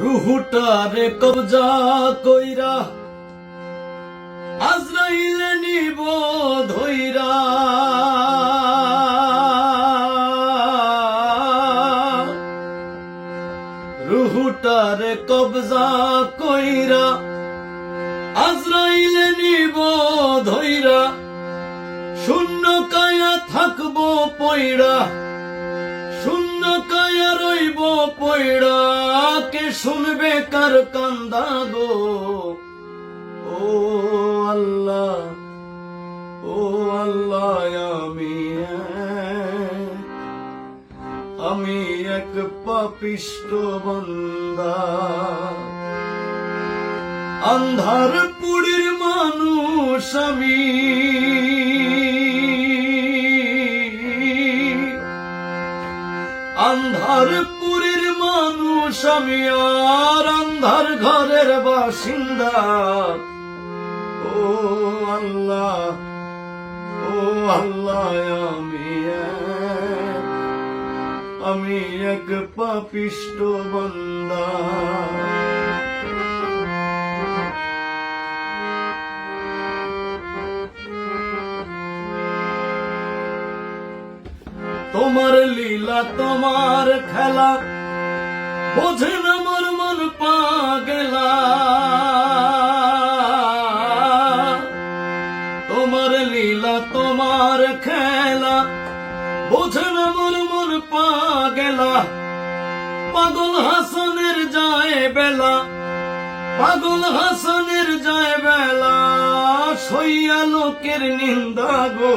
রুহুটারে কবজা কইরা, আজরাইলে নিব ধইরা। রুহুটারে কবজা কইরা, আজরাইলে নিব ধইরা। শূন্য কায়া থাকব কায়া পয়ড়া কে শুনবে কার কান্দা গো? ও আল্লাহ ও আল্লাহ, আমি আমি এক পাপিষ্ট বন্দা। আন্ধার পুরীর মানুষ আমি। আন্ধার পুরীর মানুষ আর আন্ধার ঘরের বাসিন্দা। ও আল্লাহ ও আল্লাহ, আমি আমি এক পাপিষ্ট বন্দা। তোমার লীলা, তোমার খেলা বোঝে না মোর মন পাগেলা। তোমার লীলা, তোমার খেলা বোঝে না মোর মন পাগেলা। পাগল হাসানের যায় বেলা, পাগল হাসানের যায় বেলা। সইয়া লোকের নিন্দা গো।